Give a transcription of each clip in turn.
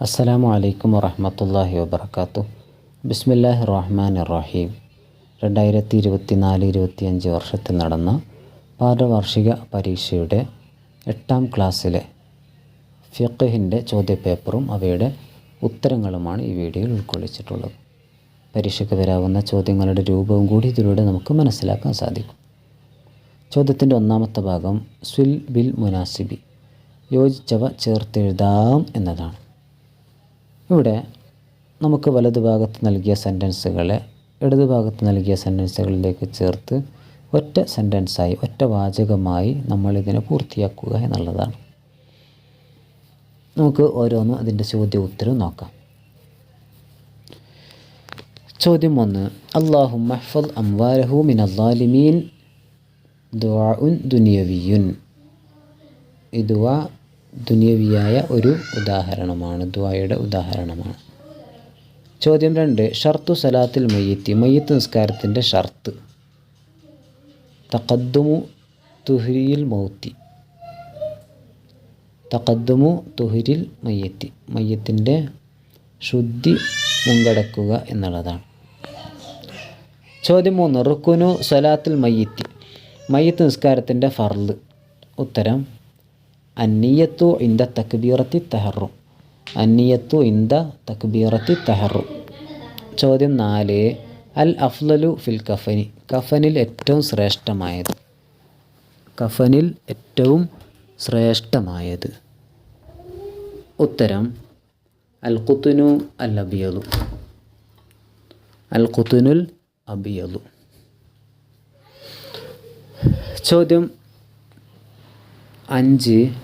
അസ്സലാമു അലൈക്കും വറഹമത്തല്ലാഹി വബർക്കാത്തു ബിസ്മില്ലാഹി റഹ്മാൻ റഹീം രണ്ടായിരത്തി ഇരുപത്തി നാല് ഇരുപത്തിയഞ്ച് വർഷത്തിൽ നടന്ന പാഠവാർഷിക പരീക്ഷയുടെ എട്ടാം ക്ലാസ്സിലെ ഫിഖഹിന്റെ ചോദ്യപേപ്പറും അവയുടെ ഉത്തരങ്ങളുമാണ് ഈ വീഡിയോയിൽ ഉൾക്കൊള്ളിച്ചിട്ടുള്ളത്. പരീക്ഷയ്ക്ക് വരാവുന്ന ചോദ്യങ്ങളുടെ രൂപവും കൂടി ഇതിലൂടെ നമുക്ക് മനസ്സിലാക്കാൻ സാധിക്കും. ചോദ്യത്തിന്റെ ഒന്നാമത്തെ ഭാഗം സ്വിൽ ബിൽ മുനാസിബി യോജിച്ചവ ചേർത്തെഴുതാം എന്നതാണ്. ഇവിടെ നമുക്ക് വലതുഭാഗത്ത് നൽകിയ സെന്റൻസുകളെ ഇടതുഭാഗത്ത് നൽകിയ സെന്റൻസുകളിലേക്ക് ചേർത്ത് ഒറ്റ സെന്റൻസായി ഒറ്റ വാചകമായി നമ്മളിതിനെ പൂർത്തിയാക്കുക എന്നുള്ളതാണ്. നമുക്ക് ഓരോന്ന് അതിന്റെ ചോദ്യ ഉത്തരവും നോക്കാം. ചോദ്യം ഒന്ന് അള്ളാഹു മഹ്ഫൽ അംവാരഹു മിൻ അള്ളാലിമീൻ ദുനിയവിയുൻ. ഇതുവാ ദുനിയവിയായ ഒരു ഉദാഹരണമാണ് ദുആയുടെ ഉദാഹരണമാണ്. ചോദ്യം രണ്ട് ഷർത്തു സലാത്തിൽ മയ്യത്തി മയ്യത്ത് നിസ്കാരത്തിന്റെ ഷർത്ത്. തക്കദ്ദുമു തുഹരിയിൽ മൗത്തി. തക്കദ്ദുമു തുഹരിൽ മയ്യത്തി മയ്യത്തിന്റെ ശുദ്ധി മുങ്കടക്കുക എന്നുള്ളതാണ്. ചോദ്യം മൂന്ന് റുക്കുനു സലാത്തിൽ മയ്യത്തി മയ്യത്ത് നിസ്കാരത്തിന്റെ ഫർൾ. ഉത്തരം അന്നിയത്തു ഇന്ത തക്ബീറത്തി തെഹറു അന്നിയത്തു ഇന്ത തക്ബീറത്തി തെഹറു ചോദ്യം നാല്. അൽ അഫ്ലലു ഫിൽ കഫനി. കഫനിൽ ഏറ്റവും ശ്രേഷ്ഠമായത്. കഫനിൽ ഏറ്റവും ശ്രേഷ്ഠമായത്. ഉത്തരം. അൽ ഖുത്തുനു അൽ അബിയലു അൽ ഖുത്തുനുൽ അബിയലു ചോദ്യം അഞ്ച്.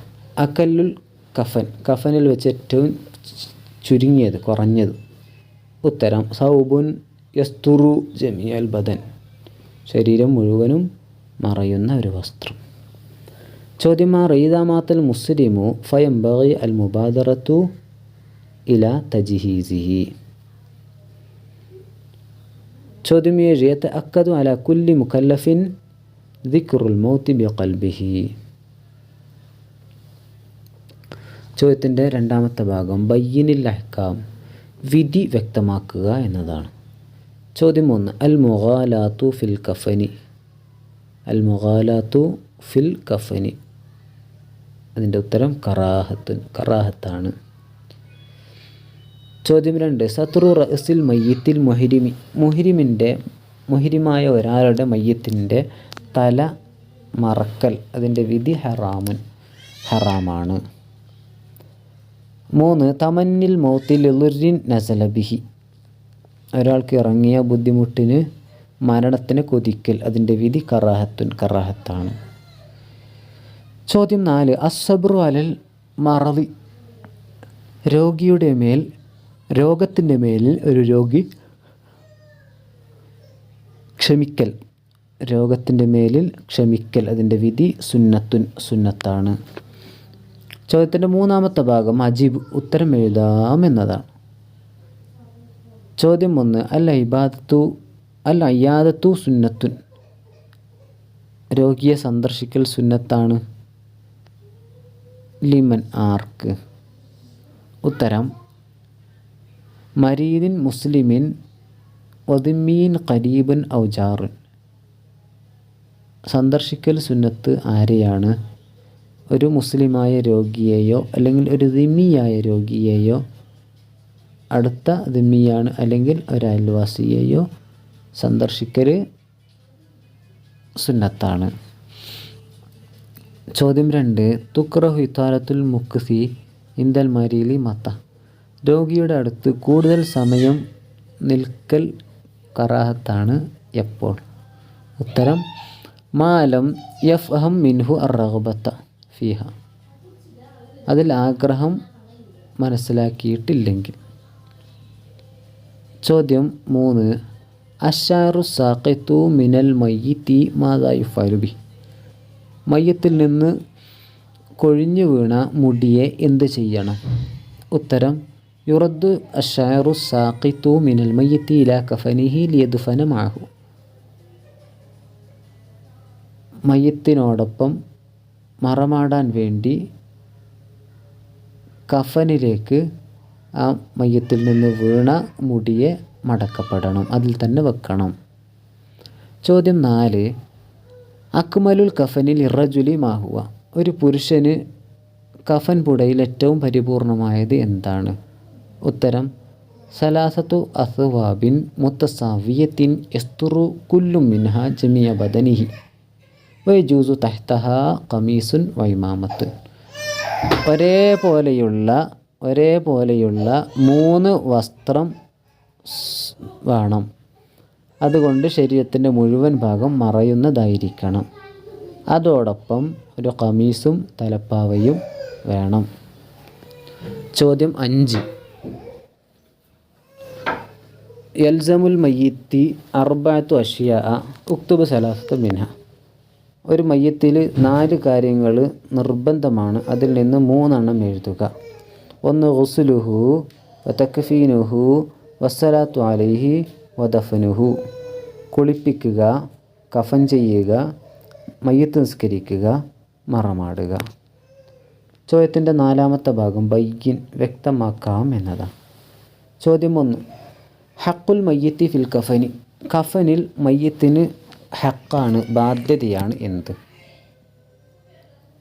അക്കല്ലുൽ കഫൻ. കഫനിൽ വെച്ച് ഏറ്റവും ചുരുങ്ങിയത് കുറഞ്ഞത്. ഉത്തരം സൗബുൻ യസ്തുറു ജമിയൽ ബദൻ. ശരീരം മുഴുവനും മറയുന്ന ഒരു വസ്ത്രം. ചോദ്യം ആറ് ഈദാമാത്തൽ മുസ്ലിമു ഫയംബി അൽ മുബാദറത്തു ഇല തജിഹീസിഹി. ചോദ്യം ഏഴ് യത്ത അക്കതു അല കുല്ലി മുക്കല്ലഫിൻ ദിക്റുൽ മൗത്തി ബി കൽബിഹി ചോദ്യത്തിന്റെ രണ്ടാമത്തെ ഭാഗം ബയ്യനിൽ അഹ്കാം. വിധി വ്യക്തമാക്കുക എന്നതാണ്. ചോദ്യം ഒന്ന് അൽ മൊഹാലാത്തു ഫിൽ കഫനി. അൽ മൊഹാലാത്തു ഫിൽ കഫനി. അതിന്റെ ഉത്തരം കറാഹത്ത് കറാഹത്താണ്. ചോദ്യം രണ്ട് സത്രു റസിൽ മയ്യത്തിൽ മൊഹിരിമി. മുഹിരിമിന്റെ മുഹിരിമായ ഒരാളുടെ മയ്യത്തിന്റെ തല മറക്കൽ അതിന്റെ വിധി ഹറാമൻ ഹറാമാണ്. മൂന്ന് തമന്നിൽ മൗത്തിൽ എളുറിൻ നസലബിഹി ഒരാൾക്ക് ഇറങ്ങിയ ബുദ്ധിമുട്ടിന് മരണത്തിന് കൊതിക്കൽ അതിന്റെ വിധി കറാഹത്തുൻ കറാഹത്താണ്. ചോദ്യം നാല് അസബ്രു അലൽ മറവി രോഗിയുടെ മേൽ രോഗത്തിന്റെ മേലിൽ ഒരു രോഗി ക്ഷമിക്കൽ. രോഗത്തിന്റെ മേലിൽ ക്ഷമിക്കൽ അതിന്റെ വിധി സുന്നത്തുൻ സുന്നത്താണ്. ചോദ്യത്തിന്റെ മൂന്നാമത്തെ ഭാഗം അജീബ് ഉത്തരം എഴുതാം എന്നതാണ്. ചോദ്യം ഒന്ന് അല്ല ഇബാദത്തു അല്ല അയ്യാദത്തു സുന്നത്തുൻ? രോഗിയെ സന്ദർശിക്കൽ സുന്നത്താണ്. ലിമൻ ആർക്ക്? ഉത്തരം മരീദിൻ മുസ്ലിമിൻ ഒതിമീൻ കരീബൻ ഔജാറുൻ. സന്ദർശിക്കൽ സുന്നത്ത് ആരെയാണ്? ഒരു മുസ്ലിമായ രോഗിയെയോ അല്ലെങ്കിൽ ഒരു ദിമ്മിയായ രോഗിയെയോ അടുത്ത ദിമ്മിയാണ് അല്ലെങ്കിൽ ഒരു അയൽവാസിയെയോ സന്ദർശിക്കൽ സുന്നത്താണ്. ചോദ്യം രണ്ട് തുക്രഹു ഇത്താലത്തുൽ മുക്സി ഇന്ദൽ മരീലി മത്ത. രോഗിയുടെ അടുത്ത് കൂടുതൽ സമയം നിൽക്കൽ കറാഹത്താണ് എപ്പോൾ? ഉത്തരം മാലം യഫ് അഹം മിൻഹു അർ റഹബത്ത ഫിഹ. അതിൽ ആഗ്രഹം മനസ്സിലാക്കിയിട്ടില്ലെങ്കിൽ. ചോദ്യം മൂന്ന്. അഷാറു സാഖത്തു മിനൽ മയ്യത്തി മാതായു ഫരുബി മയ്യത്തിൽ നിന്ന് കൊഴിഞ്ഞു വീണ മുടിയെ എന്ത് ചെയ്യണം? ഉത്തരം യുറദ്ദു അഷാറു സാഖിത്തു മിനൽ മയ്യത്തി ഇല കഫനിഹി ലിയതു മാഹു. മയ്യത്തിനോടൊപ്പം മറമാടാൻ വേണ്ടി കഫനിലേക്ക് ആ മയ്യത്തിൽ നിന്ന് വീണ മുടിയെ മടക്കപ്പെടണം. അതിൽ തന്നെ വെക്കണം. ചോദ്യം നാല് അക്മലുൽ കഫനിൽ ഇറജുലി മാഹുവ. ഒരു പുരുഷന് കഫൻ പുടയിൽ ഏറ്റവും പരിപൂർണമായത് എന്താണ്? ഉത്തരം സലാസത്തു അസ്വാബിൻ മുത്തസാവിയത്തിൻ എസ്തുറു കുല്ലും മിൻഹ ജമിയ ബദനിഹി. വൈജൂസു തഹ്തഹ കമീസുൻ വൈമാമത്ത് ഒരേപോലെയുള്ള ഒരേപോലെയുള്ള മൂന്ന് വസ്ത്രം വേണം. അതുകൊണ്ട് ശരീരത്തിന്റെ മുഴുവൻ ഭാഗം മറയുന്നതായിരിക്കണം. അതോടൊപ്പം ഒരു കമീസും തലപ്പാവയും വേണം. ചോദ്യം അഞ്ച്. യൽസമുൽ മയ്യത്തി അർബാത്തു അഷിയ ഉക്തുബ് സലാസ്തു മിൻഹ. ഒരു മയ്യത്തിൽ നാല് കാര്യങ്ങൾ നിർബന്ധമാണ്. അതിൽ നിന്ന് മൂന്നെണ്ണം എഴുതുക. ഒന്ന് ഗുസുലുഹു വതക്കഫീനുഹു വസ്സലാത്തു അലൈഹി വദഫനുഹു കുളിപ്പിക്കുക കഫൻ ചെയ്യുക മയ്യത്ത് നിസ്കരിക്കുക മറമാടുക. ചോദ്യത്തിന്റെ നാലാമത്തെ ഭാഗം ബൈഗിൻ വ്യക്തമാക്കാം എന്നതാണ്. ചോദ്യം ഒന്ന് ഹക്കുൽ മയ്യത്തി ഫിൽ കഫനി. കഫനിൽ മയ്യത്തിന് ഹക്കാണ് ബാധ്യതയാണ് എന്ത്?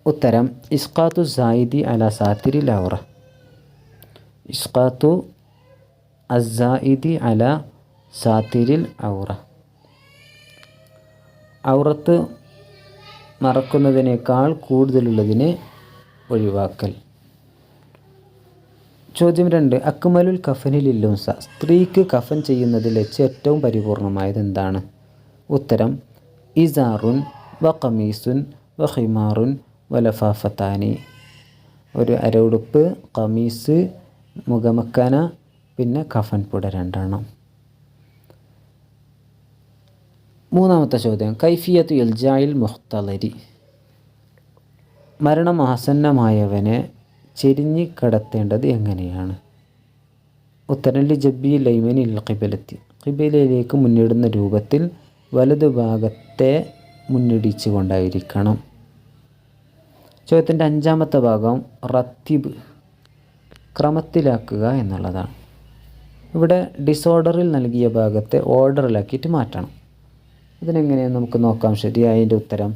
ഉത്തരം ഇസ്കാത്തു സായിദി അല സാത്തിരി ലൗറ ഇസ്കാത്തു അസായിദി അല സാത്തിരിൽ ഔറ. ഔറത്ത് മറക്കുന്നതിനേക്കാൾ കൂടുതലുള്ളതിനെ ഒഴിവാക്കൽ. ചോദ്യം രണ്ട് അക്മലുൽ കഫനിൽ ഇല്ലുംസ. സ്ത്രീക്ക് കഫൻ ചെയ്യുന്നതിൽ വെച്ച് ഏറ്റവും പരിപൂർണമായത് എന്താണ്? ഉത്തരം ഇസാറുൻ വ ഖമീസുൻ വ ഹിമാറുൻ വലഫാഫത്താനി ഒരു അരവുടുപ്പ് ഖമീസ് മുഖമക്കാന പിന്നെ കഫൻ പുട രണ്ടെണ്ണം. മൂന്നാമത്തെ ചോദ്യം കൈഫിയത്ത് എൽജായിൽ മുഖ്തലരി. മരണം ആസന്നമായവനെ ചെരിഞ്ഞ് കിടത്തേണ്ടത് എങ്ങനെയാണ്? ഉത്തരലി ജബ്ബി ലൈമനിൽ ഖിബലത്തി. ഖിബലയിലേക്ക് മുന്നിടുന്ന രൂപത്തിൽ വലതുഭാഗത്തെ മുന്നിടിച്ചു കൊണ്ടായിരിക്കണം ചോദ്യത്തിന്റെ അഞ്ചാമത്തെ ഭാഗം റത്തിബ്. ക്രമത്തിലാക്കുക എന്നുള്ളതാണ്. ഇവിടെ ഡിസോർഡറിൽ നൽകിയ ഭാഗത്തെ ഓർഡറിലാക്കിയിട്ട് മാറ്റണം. ഇതിനെങ്ങനെയാണ് നമുക്ക് നോക്കാം. ശരിയായതിന്റെ ഉത്തരം.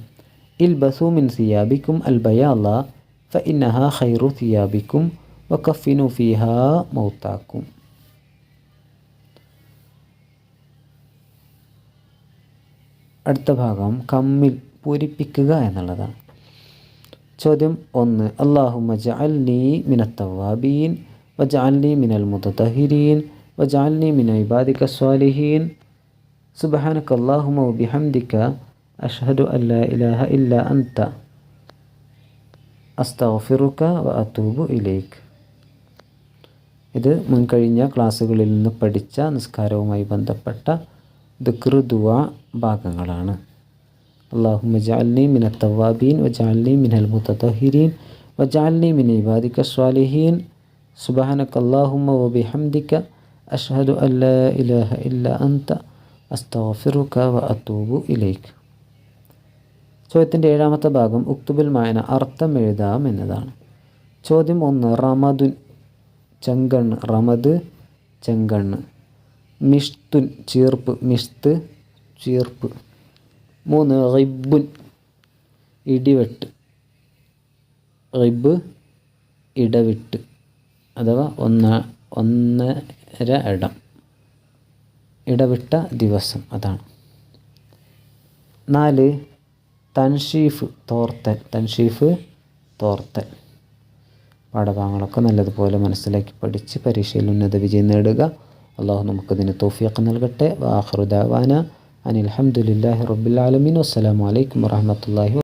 ഇൽ ബസൂമിൻ സിയാബിക്കും അൽ ബയാല ഫ ഇന്നഹ ഖൈറു സിയാബിക്കും വ കഫിനു ഫിഹ മൗത്താക്കും. അടുത്ത ഭാഗം കമ്മിൽ പൂരിപ്പിക്കുക എന്നുള്ളതാണ്. ചോദ്യം ഒന്ന് അള്ളാഹു ജഅൽനി മിനത്തവാബീൻ വജഅൽനി മിനൽ മുതഹിരീൻ വജഅൽനി മിന ഇബാദിക സ്വാലിഹീൻ. സുബ്ഹാനക അല്ലാഹുമ്മ വബിഹംദിക അഷ്ഹദു അല്ലാ ഇലാഹ ഇല്ല അന്ത. അസ്തഫിറുക്ക വ അതൂബു ഇലൈക്. ഇത് മുൻകഴിഞ്ഞ ക്ലാസ്സുകളിൽ നിന്ന് പഠിച്ച നിസ്കാരവുമായി ബന്ധപ്പെട്ട ദുക്ർ ദുവ ഭാഗങ്ങളാണ്. അള്ളാഹു ജാലി മിന തവാബീൻ വജാലി മിനൽ മുത്തഹിരീൻ വജാലി മിന ഇബാദിക്ക സ്വാലിഹീൻ. സുബാനക്ക് വബി ഹംദിക്ക അഷ്ഹദു അല്ല ഇലഹ ഇല്ല അന്ത. അസ്തഫിറുക്ക വ അത്തൂബു ഇലേക്ക് ചോദ്യത്തിന്റെ ഏഴാമത്തെ ഭാഗം ഉക്തുബിൽ മായന അർത്ഥം എഴുതാം എന്നതാണ്. ചോദ്യം ഒന്ന് റമദുൻ ചെങ്കണ്ണ് റമദ് ചെങ്കണ്ണ്. മിഷ്തുൻ ചീർപ്പ് മിഷ്ത് ചീർപ്പ്. മൂന്ന് റിബുൻ ഇടിവെട്ട്. റിബ് ഇടവിട്ട്. അഥവാ ഒന്ന ഒന്നര ഇടം. ഇടവിട്ട ദിവസം അതാണ്. നാല് തൻഷീഫ് തോർത്തൽ. തൻഷീഫ് തോർത്തൽ. പാഠഭാഗങ്ങളൊക്കെ നല്ലതുപോലെ മനസ്സിലാക്കി പഠിച്ച് പരീക്ഷയിൽ ഉന്നത വിജയം നേടുക. അള്ളാഹു നമുക്കതിന് തോഫിയൊക്കെ നൽകട്ടെ. വാഹൃദാവാന അനിൽ അലഹമുല്ലാഹി റബ്ബുലാലമീൻ വസ്സലാമലൈക്കും വാഹമത്തല്ലാഹി